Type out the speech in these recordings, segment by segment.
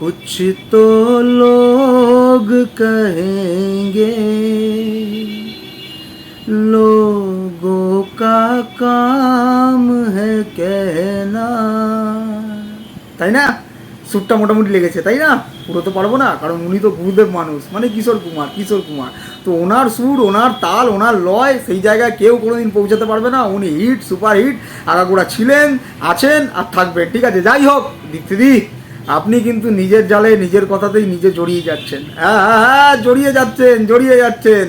कुछ तो लोग कहेंगे लोगों का काम है कहना তাই না সুরটা মোটামুটি লেগেছে তাই না পুরো তো পারবো না কারণ উনি তো গুরুদেব মানুষ মানে কিশোর কুমার কিশোর কুমার তো ওনার সুর ওনার তাল ওনার লয় সেই জায়গায় কেউ কোনোদিন পৌঁছাতে পারবে না উনি হিট সুপার হিট আগাগোড়া ছিলেন আছেন আর থাকবেন ঠিক আছে যাই হোক দীপ্তিদি আপনি কিন্তু নিজের জালে নিজের কথাতেই নিজে জড়িয়ে যাচ্ছেন। হ্যাঁ হ্যাঁ হ্যাঁ জড়িয়ে যাচ্ছেন জড়িয়ে যাচ্ছেন।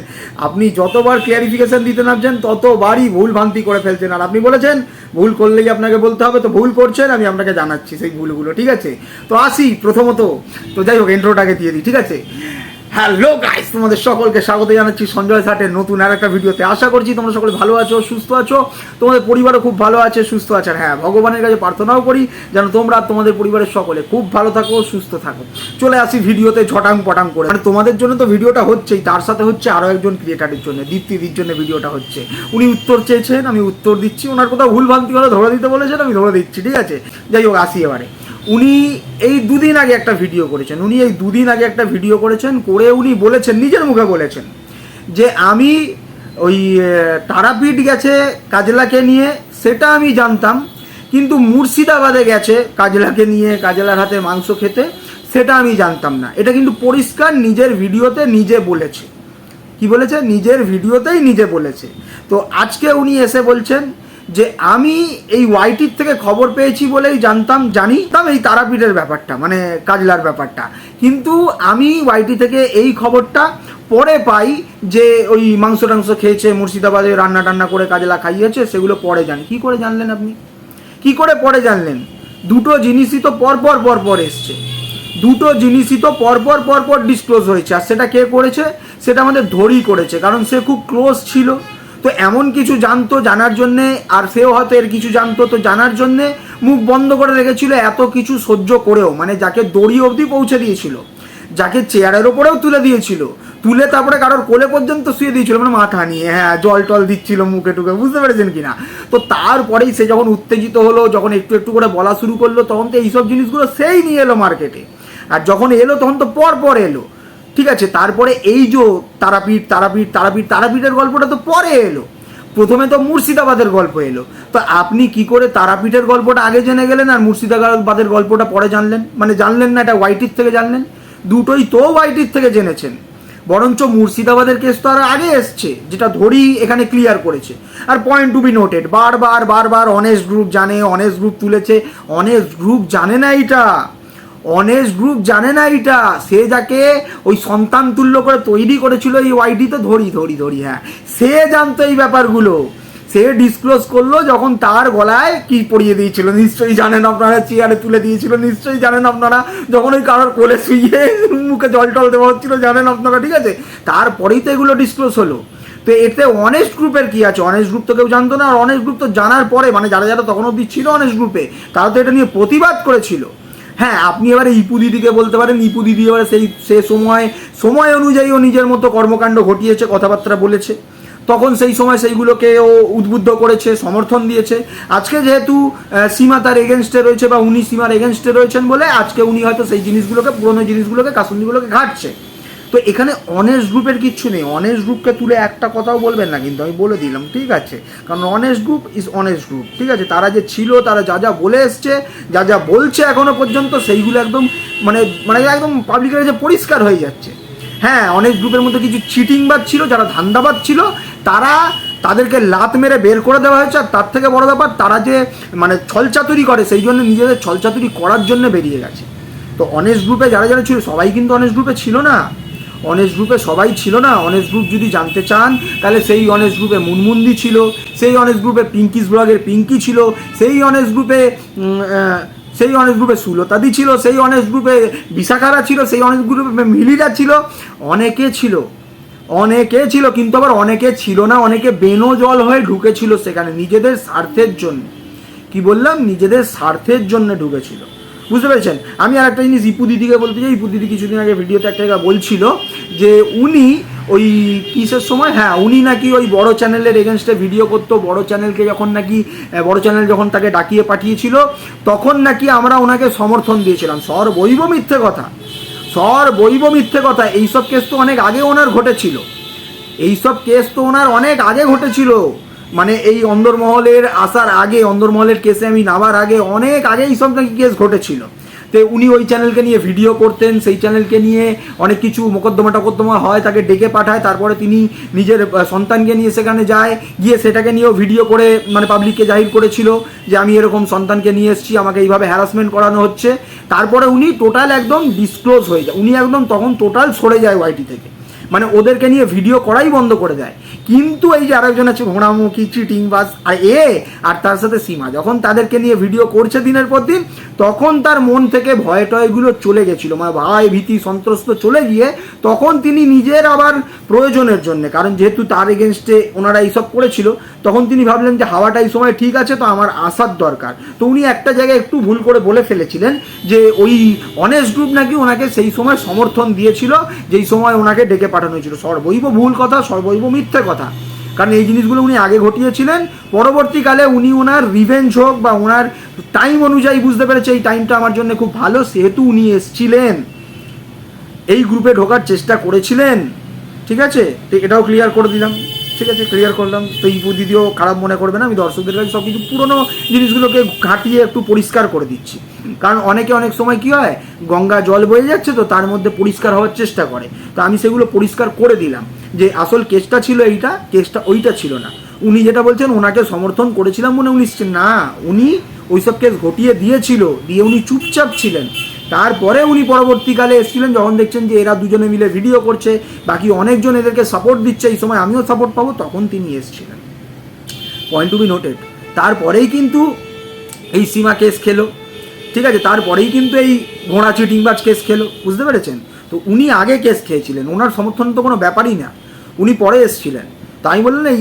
আপনি যতবার ক্লিয়ারিফিকেশান দিতে নামছেন, ততবারই ভুল ভ্রান্তি করে ফেলছেন। আর আপনি বলেছেন, ভুল করলেই আপনাকে বলতে হবে, তো ভুল করছেন, আমি আপনাকে জানাচ্ছি সেই ভুলগুলো, ঠিক আছে? তো আসি প্রথমত। তো যাই হোক ইন্ট্রোটাকে দিয়ে দিই, ঠিক আছে? হ্যালো গাইস, তোমাদের সকলকে স্বাগত জানাচ্ছি সঞ্জয় সাটের নতুন আর একটা ভিডিওতে। আশা করছি তোমরা সকলে ভালো আছো, সুস্থ আছো। তোমাদের পরিবারও খুব ভালো আছে, সুস্থ আছে। হ্যাঁ ভগবানের কাছে প্রার্থনাও করি যেন তোমরা তোমাদের পরিবারের সকলে খুব ভালো থাকো, সুস্থ থাকো। চলে আসি ভিডিওতে ঝটাং পটাং করে। মানে তোমাদের জন্য তো ভিডিওটা হচ্ছেই, তার সাথে হচ্ছে আরও একজন ক্রিয়েটারের জন্য দীপ্তিদির জন্য ভিডিওটা হচ্ছে। উনি উত্তর চেয়েছেন, আমি উত্তর দিচ্ছি। ওনার কোথাও ভুল ভ্রান্তি হলে ধরে দিতে বলেছেন, আমি ধরে দিচ্ছি, ঠিক আছে? যাই হোক, আসি এবারে। উনি এই দুদিন আগে একটা ভিডিও করেছেন, উনি এই দুদিন আগে একটা ভিডিও করেছেন, করে উনি বলেছেন, নিজের মুখে বলেছেন, যে আমি ওই তারাপীঠ গেছে কাজলাকে নিয়ে, সেটা আমি জানতাম, কিন্তু মুর্শিদাবাদে গেছে কাজলাকে নিয়ে, কাজলার হাতে মাংস খেতে, সেটা আমি জানতাম না। এটা কিন্তু পরিষ্কার নিজের ভিডিওতে নিজে বলেছে। কি বলেছে? নিজের ভিডিওতেই নিজে বলেছে। তো আজকে উনি এসে বলছেন যে আমি এই ওয়াইটির থেকে খবর পেয়েছি বলেই জানতাম, জানিতাম এই তারাপীঠের ব্যাপারটা মানে কাজলার ব্যাপারটা। কিন্তু আমি ওয়াইটি থেকে এই খবরটা পরে পাই যে ওই মাংস টাংস খেয়েছে, মুর্শিদাবাদে রান্না টান্না করে কাজলা খাইয়েছে, সেগুলো পরে জানি। কি করে জানলেন আপনি? কি করে পরে জানলেন? দুটো জিনিসই তো পর পর পর পর এসছে। দুটো জিনিসই তো পরপর পরপর ডিসক্লোজ হয়েছে। আর সেটা কে করেছে? সেটা আমাদের ধরেই করেছে, কারণ সে খুব ক্লোজ ছিল। তো এমন কিছু জানতো জানার জন্যে, আর সেও হয়তো এর কিছু জানতো, তো জানার জন্যে মুখ বন্ধ করে রেখেছিল এত কিছু সহ্য করেও মানে যাকে দড়ি অবধি পৌঁছে দিয়েছিল, যাকে চেয়ারের ওপরেও তুলে দিয়েছিল, তুলে তারপরে কারোর কোলে পর্যন্ত শুয়ে দিয়েছিল মানে মাথা নিয়ে হ্যাঁ জল টল দিচ্ছিল মুখে টুকে বুঝতে পেরেছেন কিনা? তো তারপরেই সে যখন উত্তেজিত হলো, যখন একটু একটু করে বলা শুরু করল, তখন তো এইসব জিনিসগুলো সেই নিয়ে এলো মার্কেটে আর যখন এলো, তখন তো পর পর এলো। ঠিক আছে, তারপরে এই যে তারাপীঠ তারাপীঠ তারাপীঠ, তারাপীঠের গল্পটা তো পরে এলো। প্রথমে তো মুর্শিদাবাদের গল্প এলো। তো আপনি কি করে তারাপীঠের গল্পটা আগে জেনে গেলেন আর মুর্শিদাবাদের গল্পটা পরে জানলেন? মানে জানলেন না, এটা ওয়াইটির থেকে জানলেন? দুটোই তো ওয়াইটির থেকে জেনেছেন। বরঞ্চ মুর্শিদাবাদের কেস তো আর আগে এসছে, যেটা ধরি এখানে ক্লিয়ার করেছে। আর পয়েন্ট টু বি নোটেড বারবার বারবার অনেস্ট গ্রুপ জানে অনেস্ট গ্রুপ তুলেছে অনেস্ট গ্রুপ জানে না এটা অনেস্ট গ্রুপ জানে না এটা। সে যাকে ওই সন্তান তুল্য করে তৈরি করেছিল এই ওয়াইডিতে ধরি ধরি ধরি হ্যাঁ। সে জানতো এই ব্যাপারগুলো। সে ডিসক্লোজ করল যখন তার গলায় কি পরিয়ে দিয়েছিল। নিশ্চয়ই জানেন আপনারা, চেয়ারে তুলে দিয়েছিল। নিশ্চয়ই জানেন আপনারা, যখন ওই কারোর কোলে শুয়ে মুখে জল টল দেওয়া হচ্ছিল, জানেন আপনারা, ঠিক আছে? তারপরেই তো এগুলো ডিসক্লোজ হলো। তো এতে অনেস্ট গ্রুপের কি আছে? অনেস্ট গ্রুপ তো কেউ জানতো না, আর অনেস্ট গ্রুপ তো জানার পরে মানে যারা যারা তখন অব্দি ছিল অনেস্ট গ্রুপে তারা তো এটা নিয়ে প্রতিবাদ করেছিল। হ্যাঁ আপনি এবারে ইপু দিদিকে বলতে পারেন, ইপু দিদি এবারে সেই, সে সময় সময় অনুযায়ী ও নিজের মতো কর্মকাণ্ড ঘটিয়েছে, কথাবার্তা বলেছে। তখন সেই সময় সেইগুলোকে ও উদ্বুদ্ধ করেছে, সমর্থন দিয়েছে। আজকে যেহেতু সীমা তার এগেনস্টে রয়েছে বা উনি সীমার এগেনস্টে রয়েছেন বলে, আজকে উনি হয়তো সেই জিনিসগুলোকে, পুরনো জিনিসগুলোকে, কাসুন্দিগুলোকে ঘাটছে। তো এখানে অনেস্ট গ্রুপের কিচ্ছু নেই। অনেস্ট গ্রুপকে তুলে একটা কথাও বলবেন না, কিন্তু আমি বলে দিলাম, ঠিক আছে? কারণ honest group is honest group ঠিক আছে? তারা যে ছিল, তারা যা যা বলে এসছে, যা যা বলছে এখনও পর্যন্ত, সেইগুলো একদম মানে মানে একদম পাবলিকের কাছে পরিষ্কার হয়ে যাচ্ছে। হ্যাঁ অনেক গ্রুপের মধ্যে কিছু চিটিংবাদ ছিল, যারা ধান্দাবাদ ছিল, তারা তাদেরকে লাত মেরে বের করে দেওয়া হয়েছে, আর তার থেকে বড় ব্যাপার, তারা যে মানে ছলচাতুরি করে, সেই জন্য নিজেদের ছলচাতুরি করার জন্য বেরিয়ে গেছে। তো অনেস্ট গ্রুপে যারা যারা ছিল, সবাই কিন্তু অনেস্ট গ্রুপে ছিল না। অনেস্ট গ্রুপে সবাই ছিল না। অনেস্ট গ্রুপ যদি জানতে চান, তাহলে সেই অনেস্ট গ্রুপে মুনমুন্দি ছিল, সেই অনেস্ট গ্রুপে পিঙ্কিস ব্লগের পিঙ্কি ছিল, সেই অনেস্ট গ্রুপে সেই অনেস্ট গ্রুপে সুলতাদি ছিল, সেই অনেস্ট গ্রুপে বিশাখারা ছিল, সেই অনেস্ট গ্রুপে মিলিরা ছিল। অনেকে ছিল অনেকে ছিল, কিন্তু আবার অনেকে ছিল না, অনেকে বেনো জল হয়ে ঢুকেছিল সেখানে নিজেদের স্বার্থের জন্য। কি বললাম? নিজেদের স্বার্থের জন্য ঢুকেছিল। বুঝতে পেরেছেন? আমি আর একটা জিনিস ইপু দিদিকে বলতে চাই, ইপু দিদি কিছুদিন আগে ভিডিওতে একটা জায়গায় বলছিল যে উনি ওই কিসের সময়? হ্যাঁ উনি নাকি ওই বড় চ্যানেলের এগেনস্টে ভিডিও করতো, বড় চ্যানেলকে যখন নাকি বড় চ্যানেল যখন তাকে ডাকিয়ে পাঠিয়েছিল, তখন নাকি আমরা ওনাকে সমর্থন দিয়েছিলাম। সর বৈব মিথ্যে কথা। সর বৈব মিথ্যে কথা। এইসব কেস তো অনেক আগে ওনার ঘটেছিল। এইসব কেস তো ওনার অনেক আগে ঘটেছিল। মানে এই অন্দরমহলের আসার আগে, অন্দরমহলের কেসে আমি নামার আগে, অনেক আগে এইসব নাকি কেস ঘটেছিল। তো উনি ওই চ্যানেলকে নিয়ে ভিডিও করতেন, সেই চ্যানেলকে নিয়ে অনেক কিছু মোকদ্দমা টকদ্দমা হয়, তাকে ডেকে পাঠায়, তারপরে তিনি নিজের সন্তানকে নিয়ে সেখানে যায়, গিয়ে সেটাকে নিয়েও ভিডিও করে মানে পাবলিককে জাহির করেছিল যে আমি এরকম সন্তানকে নিয়ে এসেছি, আমাকে এইভাবে হ্যারাসমেন্ট করানো হচ্ছে। তারপরে উনি টোটাল একদম ডিসক্লোজ হয়ে যায়। উনি একদম তখন টোটাল সরে যায় ওয়াইটি থেকে। মানে ওদেরকে নিয়ে ভিডিও করাই বন্ধ করে দেয়। কিন্তু এই যে আরেকজন আছে ঘোড়ামুখী চিটিং বাস আর এ, আর তার সাথে সীমা, যখন তাদেরকে নিয়ে ভিডিও করছে দিনের পর দিন, তখন তার মন থেকে ভয় টয়গুলো চলে গেছিল। মানে ভয় ভীতি, সন্ত্রস্ত চলে গিয়ে তখন তিনি নিজের আবার প্রয়োজনের জন্য, কারণ যেহেতু তার এগেনস্টে ওনারা এইসব করেছিল, তখন তিনি ভাবলেন যে হাওয়াটা এই সময় ঠিক আছে, তো আমার আসার দরকার। তো উনি একটা জায়গায় একটু ভুল করে বলে ফেলেছিলেন যে ওই অনেস্ট গ্রুপ নাকি ওনাকে সেই সময় সমর্থন দিয়েছিল, যেই সময় ওনাকে ডেকে পাঠানো হয়েছিল। সর্বৈব ভুল কথা, সর্বৈব মিথ্যে কথা। কারণ এই জিনিসগুলো উনি আগে ঘটিয়েছিলেন। পরবর্তীকালে উনি ওনার রিভেঞ্জ হোক বা ওনার টাইম অনুযায়ী বুঝতে পেরেছে এই টাইমটা আমার জন্য খুব ভালো, সেহেতু উনি এসছিলেন। এই গ্রুপে ঢোকার চেষ্টা করেছিলেন। ঠিক আছে? এটাও ক্লিয়ার করে দিলাম। ঠিক আছে ক্লিয়ার করলাম। তো এই দিদিও খারাপ মনে করবে না, আমি দর্শকদের কাছে সব কিছু পুরোনো জিনিসগুলোকে ঘাটিয়ে একটু পরিষ্কার করে দিচ্ছি। কারণ অনেকে অনেক সময় কি হয়, গঙ্গা জল বয়ে যাচ্ছে তো তার মধ্যে পরিষ্কার হওয়ার চেষ্টা করে। তো আমি সেগুলো পরিষ্কার করে দিলাম। যে আসল কেসটা ছিল এইটা, কেসটা ওইটা ছিল না। উনি যেটা বলছেন, ওনাকে সমর্থন করেছিলাম মনে উনি না, উনি ওইসব কেস ঘটিয়ে দিয়েছিল, দিয়ে উনি চুপচাপ ছিলেন। তারপরে উনি পরবর্তীকালে এসেছিলেন, যখন দেখছেন যে এরা দুজনে মিলে ভিডিও করছে, বাকি অনেকজন এদেরকে সাপোর্ট দিচ্ছে, এই সময় আমিও সাপোর্ট পাবো, তখন তিনি এসেছিলেন। পয়েন্ট টু বি নোটেড তারপরেই কিন্তু এই সীমা কেস খেলো। ঠিক আছে, তারপরেই কিন্তু এই ঘোড়া চিটিংবাজ কেস খেলো। বুঝতে পেরেছেন? তো উনি আগে কেস খেয়েছিলেন। ওনার সমর্থন তো কোনো ব্যাপারই না। উনি পরে এসেছিলেন। তাই বললেন এই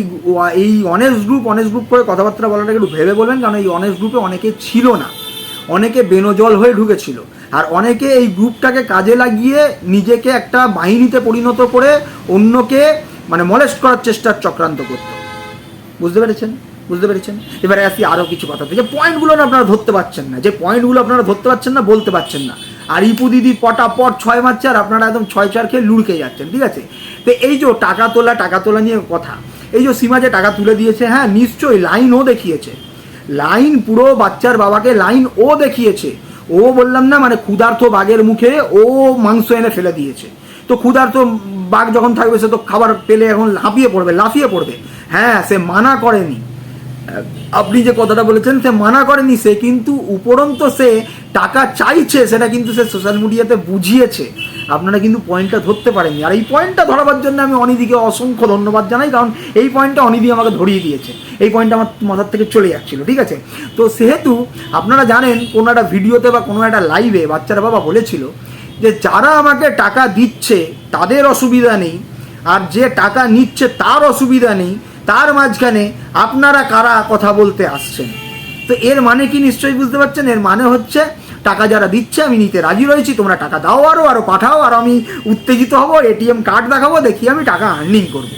এই অনেস্ট গ্রুপ অনেস্ট গ্রুপ করে কথাবার্তা বলাটা একটু ভেবে বলবেন, কারণ এই অনেস্ট গ্রুপে অনেকে ছিল না। অনেকে বেনজল হয়ে ঢুকেছিল। আর অনেকে এই গ্রুপটাকে কাজে লাগিয়ে নিজেকে একটা বাহিনীতে পরিণত করে অন্যকে মানে মলেস্ট করার চেষ্টার চক্রান্ত করতো। বুঝতে পেরেছেন? বুঝতে পেরেছেন? এবারে আসি আরও কিছু কথা যে পয়েন্টগুলো না আপনারা ধরতে পারছেন না। যে পয়েন্টগুলো আপনারা ধরতে পারছেন না, বলতে পারছেন না। আর ইপু দিদি পটাপট ছয় মারছে আর আপনারা একদম ছয় চার খেয়ে লুড়কে যাচ্ছেন, ঠিক আছে? তো এই যে টাকা তোলা টাকা তোলা নিয়ে কথা, এই যে সীমা যে টাকা তুলে দিয়েছে হ্যাঁ নিশ্চয়ই লাইন ও দেখিয়েছে। লাইন পুরো বাচ্চার বাবাকে লাইন ও দেখিয়েছে। ও বললাম না মানে ক্ষুধার্থ বাঘের মুখে ও মাংস এনে ফেলে দিয়েছে। তো ক্ষুধার্ত বাঘ যখন থাকবে, সে তো খাবার পেলে এখন লাফিয়ে পড়বে লাফিয়ে পড়বে। হ্যাঁ সে মানা করেনি। আপনি যে কথাটা বলেছেন, সে মানা করেনি, সে কিন্তু উপরন্ত সে টাকা চাইছে, সেটা কিন্তু সে সোশ্যাল মিডিয়াতে বুঝিয়েছে। আপনারা কিন্তু পয়েন্টটা ধরতে পারেননি। আর এই পয়েন্টটা ধরাবার জন্য আমি অনিদিকে অসংখ্য ধন্যবাদ জানাই, কারণ এই পয়েন্টটা অনিদি আমাকে ধরিয়ে দিয়েছে। এই পয়েন্টটা আমার মাথার থেকে চলে যাচ্ছিল, ঠিক আছে? তো সেহেতু আপনারা জানেন, কোনো একটা ভিডিওতে বা কোনো একটা লাইভে বাচ্চারা বাবা বলেছিল যে, যারা আমাকে টাকা দিচ্ছে, তাদের অসুবিধা নেই। আর যে টাকা নিচ্ছে, তার অসুবিধা নেই। তার মাঝখানে আপনারা কারা কথা বলতে আসছেন? তো এর মানে কি নিশ্চয়ই বুঝতে পারছেন? এর মানে হচ্ছে টাকা যারা দিচ্ছে, আমি নিতে রাজি রয়েছি, তোমরা টাকা দাও আরও আরও পাঠাও, আর আমি উত্তেজিত হব, এটিএম কার্ড দেখাবো দেখি আমি টাকা আর্নিং করব।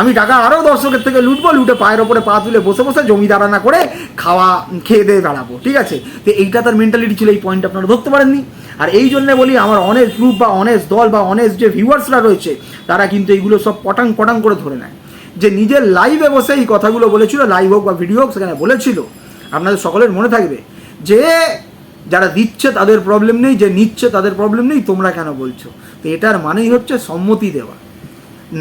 আমি টাকা আরও দর্শকের থেকে লুটবো, লুটে পায়ের ওপরে পা তুলে বসে বসে জমিদারানা করে খাওয়া, খেয়ে দিয়ে বেড়াবো, ঠিক আছে? তো এইটা তার মেন্টালিটি ছিল, এই পয়েন্ট আপনারা ধরতে পারেননি। আর এই জন্য বলি, আমার অনেক গ্রুপ বা অনেক দল বা অনেক যে ভিউয়ার্সরা রয়েছে, তারা কিন্তু এইগুলো সব পটাং পটাং করে ধরে নেয়। যে নিজের লাইভে বসে এই কথাগুলো বলেছিল লাইভ হোক বা ভিডিও হোক, সেখানে বলেছিল। আপনাদের সকলের মনে থাকবে যে যারা দিচ্ছে তাদের প্রবলেম নেই, যে নিচ্ছে তাদের প্রবলেম নেই, তোমরা কেন বলছো? তো এটার মানেই হচ্ছে সম্মতি দেওয়া।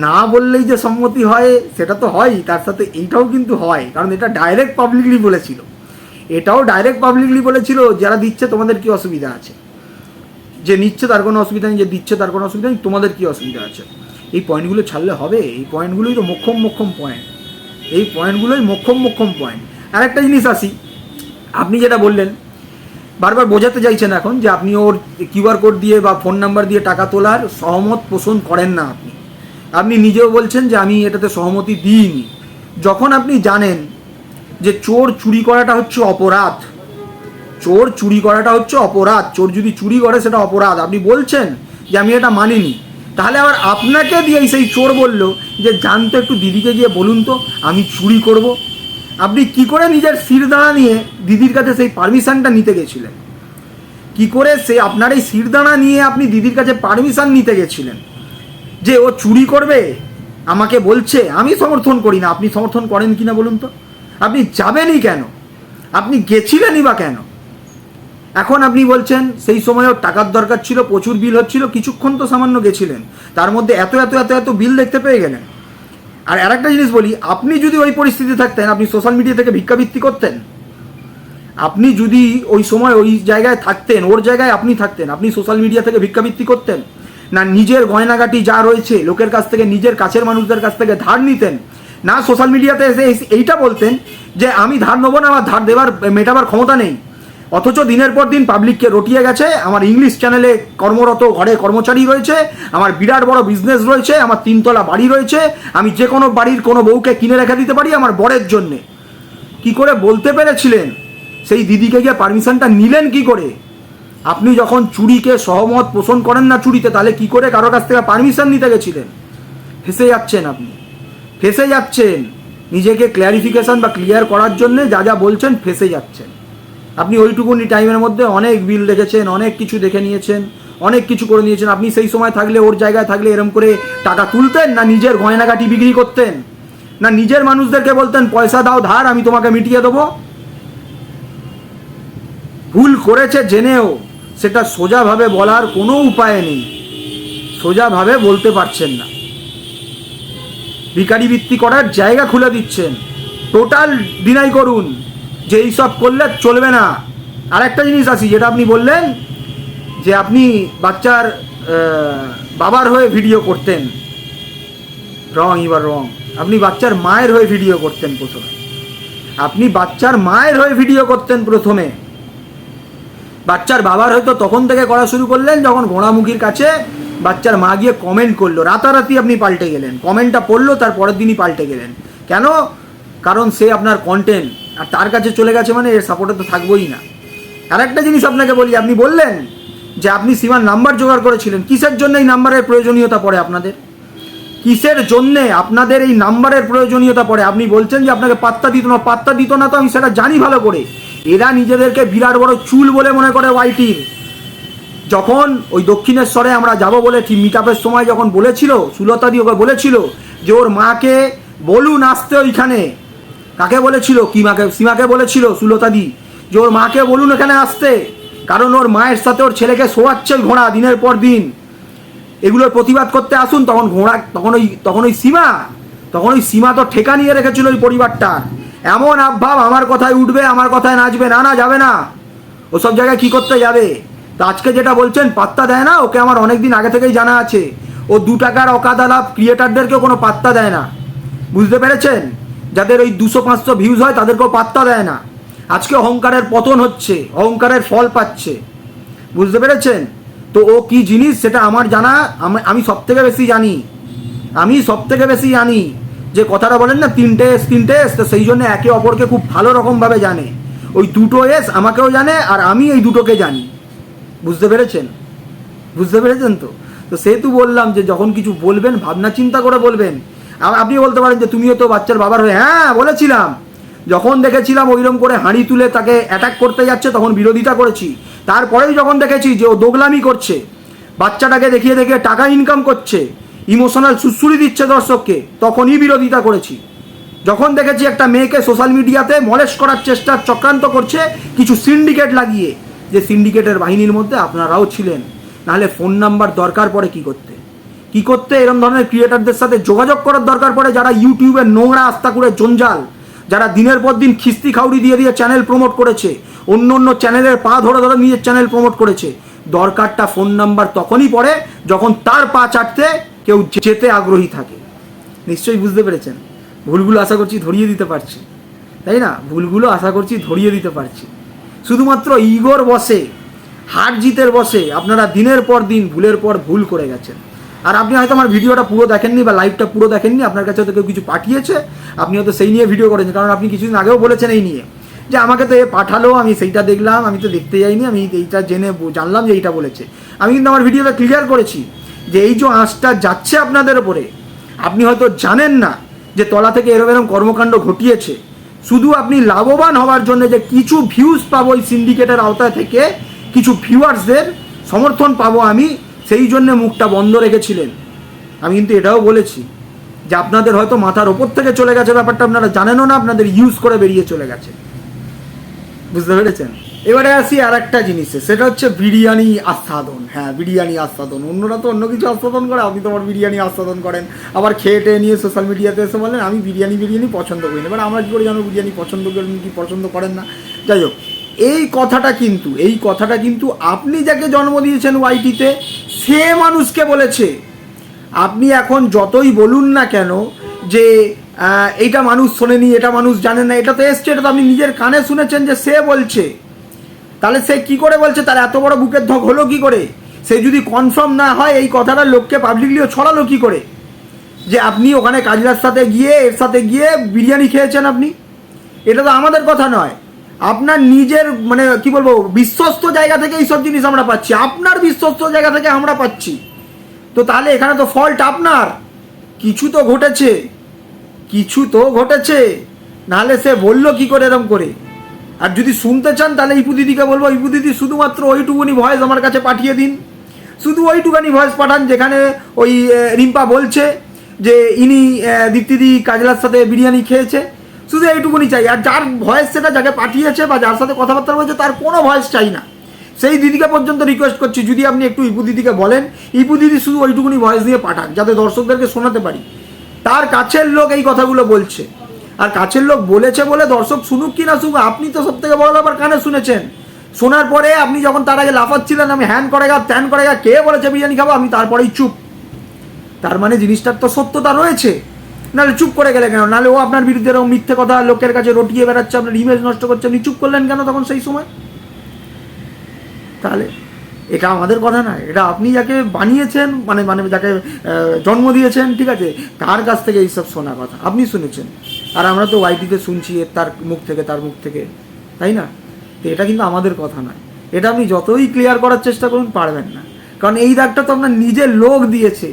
না বললেই যে সম্মতি হয়, সেটা তো হয়ই তার সাথে এইটাও কিন্তু হয়, কারণ এটা ডাইরেক্ট পাবলিকলি বলেছিল। এটাও ডাইরেক্ট পাবলিকলি বলেছিল, যারা দিচ্ছে তোমাদের কি অসুবিধা আছে? যে নিচ্ছে তার কোনো অসুবিধা নেই, যে দিচ্ছে তার কোনো অসুবিধা নেই, তোমাদের কি অসুবিধা আছে? এই পয়েন্টগুলো ছাড়লে হবে, এই পয়েন্টগুলোই তো মোক্ষম মোক্ষম পয়েন্ট এই পয়েন্টগুলোই মোক্ষম মোক্ষম পয়েন্ট আর একটা জিনিস আসি, আপনি যেটা বললেন বারবার বোঝাতে চাইছেন এখন যে আপনি ওর কিউআর কোড দিয়ে বা ফোন নাম্বার দিয়ে টাকা তোলার সহমত পোষণ করেন না আপনি। আপনি নিজেও বলছেন যে আমি এটাতে সহমতি দিইনি। যখন আপনি জানেন যে চোর চুরি করাটা হচ্ছে অপরাধ, চোর চুরি করাটা হচ্ছে অপরাধ, চোর যদি চুরি করে সেটা অপরাধ, আপনি বলছেন যে আমি এটা মানিনি, তাহলে আবার আপনাকে দিয়েই সেই চোর বলল যে জানতো একটু দিদিকে গিয়ে বলুন তো, আমি চুরি করব। আপনি কি করে নিজের শিরদাঁড়া নিয়ে দিদির কাছে সেই পারমিশনটা নিতে গেছিলেন? কি করে সে আপনার এই শিরদাঁড়া নিয়ে আপনি দিদির কাছে পারমিশন নিতে গেছিলেন? যে ও চুরি করবে, আমাকে বলছে, আমি সমর্থন করি না। আপনি সমর্থন করেন কি না বলুন তো? আপনি যাবেনই কেন? আপনি গেছিলেনই বা কেন? এখন আপনি বলছেন, সেই সময়ও টাকার দরকার ছিল, প্রচুর বিল হচ্ছিল, কিছুক্ষণ তো সামান্য গেছিলেন। তার মধ্যে এত এত এত এত বিল দেখতে পেয়ে গেলেন। আর আরেকটা জিনিস বলি, আপনি যদি ওই পরিস্থিতি থাকতেন, আপনি সোশ্যাল মিডিয়া থেকে ভিক্ষাবৃত্তি করতেন, আপনি যদি ওই সময় ওই জায়গায় থাকতেন, ওর জায়গায় আপনি থাকতেন, আপনি সোশ্যাল মিডিয়া থেকে ভিক্ষাবৃত্তি করতেন, না নিজের গয়নাগাটি যা রয়েছে, লোকের কাছ থেকে, নিজের কাছের মানুষদের কাছ থেকে ধার নিতেন, না সোশ্যাল মিডিয়াতে এসে এই- এইটা বলতেন যে, আমি ধার নেব না, আমার ধার দেওয়ার মেটাবার ক্ষমতা নেই। অথচ দিনের পর দিন পাবলিককে রটিয়ে গেছে। আমার ইংলিশ চ্যানেলে কর্মরত ঘরে কর্মচারী রয়েছে, আমার বিরাট বড় বিজনেস রয়েছে, আমার তিনতলা বাড়ি রয়েছে, আমি যে কোনো বাড়ির কোনো বউকে কিনে রেখে দিতে পারি আমার বরের জন্যে। কি করে বলতে পেরেছিলেন? সেই দিদিকে গিয়ে পারমিশনটা নিলেন কি করে? আপনি যখন চুরিকে সহমত পোষণ করেন না চুরিতে, তাহলে কি করে কারও কাছ থেকে পারমিশন নিতে গেছিলেন? ফেসে যাচ্ছেন আপনি। ফেসে যাচ্ছেন। নিজেকে ক্ল্যারিফিকেশন বা ক্লিয়ার করার জন্য যা যা বলছেন, ফেসে যাচ্ছেন। আপনি ওইটুকুনি টাইমের মধ্যে অনেক বিল দেখেছেন, অনেক কিছু দেখে নিয়েছেন, অনেক কিছু করে নিয়েছেন। আপনি সেই সময় থাকলে, ওর জায়গায় থাকলে এরম করে টাকা তুলতেন না নিজের গয়নাগাটি বিক্রি করতেন? না নিজের মানুষদেরকে বলতেন, পয়সা দাও, ধার, আমি তোমাকে মিটিয়ে দেবো ভুল করেছে জেনেও সেটা সোজাভাবে বলার কোনো উপায় নেই। সোজাভাবে বলতে পারছেন না। ভিকারি বৃত্তি করার জায়গা খুলে দিচ্ছেন। টোটাল ডিনাই করুন। যে এইসব করলে চলবে না। আর একটা জিনিস আছে যেটা আপনি বললেন যে আপনি বাচ্চার বাবার হয়ে ভিডিও করতেন। রং এবার রং আপনি বাচ্চার মায়ের হয়ে ভিডিও করতেন প্রথমে। আপনি বাচ্চার মায়ের হয়ে ভিডিও করতেন প্রথমে। বাচ্চার বাবার হয়তো তখন থেকে করা শুরু করলেন, যখন ঘোড়ামুখীর কাছে বাচ্চার মা গিয়ে কমেন্ট করল। রাতারাতি আপনি পাল্টে গেলেন। কমেন্টটা পড়ল তার পরের দিনই পাল্টে গেলেন। কেন? কারণ সে আপনার কন্টেন্ট আর তার কাছে চলে গেছে মানে এর সাপোর্টে তো থাকবোই না। আর একটা জিনিস আপনাকে বলি, আপনি বললেন যে আপনি সীমার নাম্বার জোগাড় করেছিলেন। কিসের জন্য এই নাম্বারের প্রয়োজনীয়তা পড়ে আপনাদের? কিসের জন্যে আপনাদের এই নাম্বারের প্রয়োজনীয়তা পড়ে? আপনি বলছেন যে আপনাকে পাত্তা দিত না, পাত্তা দিত না তো আমি সেটা জানি ভালো করে। এরা নিজেদেরকে বিরাট বড় চুল বলে মনে করে ওয়াইটির। যখন ওই দক্ষিণেশ্বরে আমরা যাব বলে ঠিক মিট সময় যখন বলেছিল, সুলতাদি ওকে বলেছিল যে ওর মাকে বলুন আসতে ওইখানে। কাকে বলেছিল? কি মাকে সীমাকে বলেছিল? সুলতাদি যে ওর মাকে বলুন এখানে আসতে। কারণ ওর মায়ের সাথে ওর ছেলেকে শোয়াচ্ছে ঘোড়া দিনের পর দিন। এগুলোর প্রতিবাদ করতে আসুন, তখন ঘোড়া তখন ওই তখন ওই সীমা। তখন ওই সীমা তো ঠেকা নিয়ে রেখেছিল ওই পরিবারটা এমন আবভাব আমার কথায় উঠবে, আমার কথায় নাচবে, না না, যাবে না। ওসব জায়গায় কি করতে যাবে? তা আজকে যেটা বলছেন, পাত্তা দেয় না? ওকে আমার অনেক দিন আগে থেকেই জানা আছে। ও দু টাকার অকাদালাপ ক্রিয়েটারদেরকেও কোনো পাত্তা দেয় না। বুঝতে পেরেছেন? যাদের ওই দুশো পাঁচশো ভিউজ হয়, তাদেরকেও পাত্তা দেয় না। আজকে অহংকারের পতন হচ্ছে, অহংকারের ফল পাচ্ছে। বুঝতে পেরেছেন? তো ও কি জিনিস, সেটা আমার জানা, আমি- সব থেকে বেশি জানি। আমি সব থেকে বেশি জানি যে কথাটা বলেন না, তিনটে এস তিনটে এস তো সেই জন্য একে অপরকে খুব ভালো রকমভাবে জানে। ওই দুটো এস আমাকেও জানে, আর আমি এই দুটোকে জানি। বুঝতে পেরেছেন? বুঝতে পেরেছেন তো? তো সেহেতু বললাম যে যখন কিছু বলবেন, ভাবনা চিন্তা করে বলবেন আপনি বলতে পারেন যে তুমিও তো বাচ্চার বাবার হয়ে হ্যাঁ বলেছিলাম। যখন দেখেছিলাম ওইরকম করে হাঁড়ি তুলে তাকে অ্যাটাক করতে যাচ্ছে, তখন বিরোধিতা করেছি। তারপরেও যখন দেখেছি যে ও দোগলামি করছে, বাচ্চাটাকে দেখিয়ে দেখিয়ে টাকা ইনকাম করছে ইমোশনাল সুসুরি দিচ্ছে দর্শককে, তখনই বিরোধিতা করেছি। যখন দেখেছি একটা মেয়েকে সোশ্যাল মিডিয়াতে মলেস করার চেষ্টা চক্রান্ত করছে, কিছু সিন্ডিকেট লাগিয়ে, যে সিন্ডিকেটের বাহিনীর মধ্যে আপনারাও ছিলেন। নাহলে ফোন নাম্বার দরকার পড়ে কি করতে? কি করতে? এরকম ধরনের ক্রিয়েটারদের সাথে যোগাযোগ করার দরকার পড়ে যারা ইউটিউবে নোংরা আস্তা করে জঞ্জাল, যারা দিনের পর দিন খিস্তি খাউড়ি দিয়ে দিয়ে চ্যানেল প্রমোট করেছে, অন্য অন্য চ্যানেলের পা ধরে ধরে নিজের চ্যানেল প্রমোট করেছে। দরকারটা ফোন নাম্বার তখনই পড়ে যখন তার পা চাটতে কেউ যেতে আগ্রহী থাকে। নিশ্চয়ই বুঝতে পেরেছেন? ভুলগুলো আশা করছি ধরিয়ে দিতে পারছি। তাই না? ভুলগুলো আশা করছি ধরিয়ে দিতে পারছি। শুধুমাত্র ইগোর বসে, হার জিতের বসে আপনারা দিনের পর দিন ভুলের পর ভুল করে গেছেন। আর আপনি হয়তো আমার ভিডিওটা পুরো দেখেননি বা লাইভটা পুরো দেখেননি, আপনার কাছে হয়তো কেউ কিছু পাঠিয়েছে, আপনি হয়তো সেই নিয়ে ভিডিও করেছেন। কারণ আপনি কিছুদিন আগেও বলেছেন এই নিয়ে। যে আমাকে তো এ পাঠালো, আমি সেইটা দেখলাম, আমি তো দেখতে যাইনি, আমি এইটা জেনে জানলাম যে এইটা বলেছে। আমি কিন্তু আমার ভিডিওটা ক্লিয়ার করেছি যে এই যে আঁচটা যাচ্ছে আপনাদের ওপরে আপনি হয়তো জানেন না যে তলা থেকে এরম এরম কর্মকাণ্ড ঘটিয়েছে। শুধু আপনি লাভবান হওয়ার জন্য যে কিছু ভিউজ পাবো এই সিন্ডিকেটের আওতায় থেকে, কিছু ভিউয়ার্সদের সমর্থন পাবো আমি সেই জন্য মুখটা বন্ধ রেখেছিলেন। আমি কিন্তু এটাও বলেছি যে আপনাদের হয়তো মাথার ওপর থেকে চলে গেছে ব্যাপারটা, আপনারা জানেনও না, আপনাদের ইউজ করে বেরিয়ে চলে গেছে। বুঝতে পেরেছেন? এবারে আসি আর একটা জিনিসে, সেটা হচ্ছে বিরিয়ানি আস্বাদন। হ্যাঁ বিরিয়ানি আস্বাদন। অন্যরা তো অন্য কিছু আস্বাদন করে, আপনি তো আমার বিরিয়ানি আস্বাদন করেন। আবার খেয়ে টেয়ে নিয়ে সোশ্যাল মিডিয়াতে এসে বলেন আমি বিরিয়ানি বিরিয়ানি পছন্দ করি না। এবার আমরা কী করে জানো, বিরিয়ানি পছন্দ করেন কি পছন্দ করেন না? যাই হোক এই কথাটা কিন্তু, এই কথাটা কিন্তু আপনি যাকে জন্ম দিয়েছেন ওয়াইটিতে সে মানুষকে বলেছে। আপনি এখন যতই বলুন না কেন যে এইটা মানুষ শোনেনি, এটা মানুষ জানে না, এটা তো এসছে, এটা তো আপনি নিজের কানে শুনেছেন যে সে বলছে। তাহলে সে কি করে বলছে? তার এত বড় বুকের ধক হলো কি করে? সে যদি কনফার্ম না হয়, এই কথাটা লোককে পাবলিকলিও ছড়ালো কি করে? যে আপনি ওখানে কাজলার সাথে গিয়ে, এর সাথে গিয়ে বিরিয়ানি খেয়েছেন আপনি? এটা তো আমাদের কথা নয়। আপনার নিজের মানে কি বলব, বিশ্বস্ত জায়গা থেকে এইসব জিনিস আমরা পাচ্ছি। আপনার বিশ্বস্ত জায়গা থেকে আমরা পাচ্ছি। তো তাহলে এখানে তো ফল্ট আপনার। কিছু তো ঘটেছে। কিছু তো ঘটেছে। নাহলে সে বলল কি করে এরম করে? আর যদি শুনতে চান, তাহলে ইপু দিদিকে বলব, ইপু দিদি, শুধুমাত্র ওইটুকুনি ভয়েস আমার কাছে পাঠিয়ে দিন। শুধু ওইটুকানি ভয়েস পাঠান, যেখানে ওই রিম্পা বলছে যে, ইনি দীপ্তিদি কাজলার সাথে বিরিয়ানি খেয়েছে। শুধু এইটুকুনি চাই। আর যার ভয়েস সেটা যাকে পাঠিয়েছে বা যার সাথে কথাবার্তা বলছে তার কোনো ভয়েস চাই না। সেই দিদিকে পর্যন্ত রিকোয়েস্ট করছি, যদি আপনি একটু ইপু দিদিকে বলেন, ইপু দিদি শুধু ওইটুকুনি ভয়েস দিয়ে পাঠান, যাতে দর্শকদেরকে শোনাতে পারি। তার কাছের লোক এই কথাগুলো বলছে। আর কাছের লোক বলেছে বলে দর্শক শুনুক কি না শুনুক, আপনি তো সব থেকে বড় ব্যাপার, কানে শুনেছেন। শোনার পরে আপনি যখন তার আগে লাফাচ্ছিলেন, আমি হ্যান করে গা ত্যান করে গা, কে বলেছে বিরিয়ানি খাব, আমি তারপরেই চুপ। তার মানে জিনিসটার তো সত্যতা রয়েছে। নাহলে চুপ করে গেলে কেন? নাহলে ও আপনার বিরুদ্ধে এরকম মিথ্যে কথা লোকের কাছে রটিয়ে বেড়াচ্ছে, আপনার ইমেজ নষ্ট করছে, আপনি চুপ করলেন কেন তখন সেই সময়? তাহলে এটা আমাদের কথা না, এটা আপনি যাকে বানিয়েছেন মানে মানে যাকে জন্ম দিয়েছেন, ঠিক আছে, তার কাছ থেকে এইসব শোনা কথা, আপনি শুনেছেন। আর আমরা তো ওয়াইটিতে শুনছি তার মুখ থেকে, তার মুখ থেকে, তাই না? তো এটা কিন্তু আমাদের কথা নয় এটা আপনি যতই ক্লিয়ার করার চেষ্টা করুন, পারবেন না। কারণ এই দাগটা তো আপনার নিজের লোক দিয়েছে।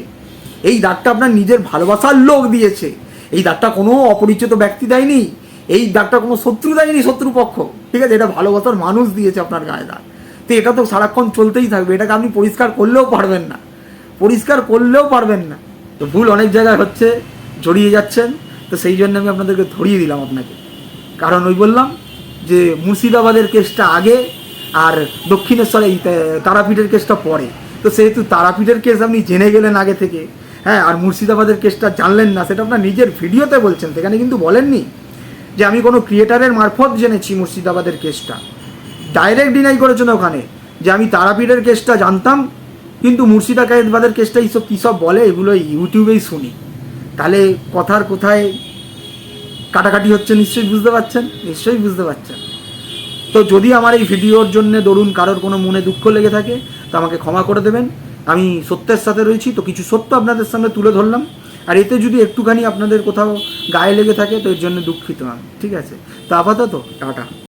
এই দাগটা আপনার নিজের ভালোবাসার লোক দিয়েছে। এই দাগটা কোনো অপরিচিত ব্যক্তি দেয়নি। এই দাগটা কোনো শত্রু দেয়নি শত্রুপক্ষ। ঠিক আছে, এটা ভালোবাসার মানুষ দিয়েছে আপনার গায়ে দাগ। তো এটা তো সারাক্ষণ চলতেই থাকবে। এটাকে আপনি পরিষ্কার করলেও পারবেন না। পরিষ্কার করলেও পারবেন না। তো ভুল অনেক জায়গায় হচ্ছে, জড়িয়ে যাচ্ছেন। তো সেই জন্য আমি আপনাদেরকে ধরিয়ে দিলাম আপনাকে। কারণ ওই বললাম যে মুর্শিদাবাদের কেসটা আগে আর দক্ষিণেশ্বরে তারাপীঠের কেসটা পরে। তো সেহেতু তারাপীঠের কেস আপনি জেনে গেলেন আগে থেকে। হ্যাঁ আর মুর্শিদাবাদের কেসটা জানলেন না, সেটা আপনার নিজের ভিডিওতে বলছেন, সেখানে কিন্তু বলেননি যে আমি কোনো ক্রিয়েটারের মারফত জেনেছি মুর্শিদাবাদের কেসটা। ডাইরেক্ট ডিনাই করেছেন ওখানে যে আমি তারাপীঠের কেসটা জানতাম, কিন্তু মুর্শিদাবাদের কেসটা এইসব কী সব বলে এগুলো ইউটিউবেই শুনি। তাহলে কথার কোথায় কাটাকাটি হচ্ছে নিশ্চয়ই বুঝতে পারছেন? নিশ্চয়ই বুঝতে পারছেন। তো যদি আমার এই ভিডিওর জন্য ধরুন কারোর কোনো মনে দুঃখ লেগে থাকে, তো আমাকে ক্ষমা করে দেবেন। আমি সত্যের সাথে রয়েছি, তো কিছু সত্য আপনাদের সামনে তুলে ধরলাম। আর এতে যদি একটুখানি আপনাদের কোথাও গায়ে লেগে থাকে, তো এর জন্য দুঃখিত আমি। ঠিক আছে? তো আপাতত, টাটা।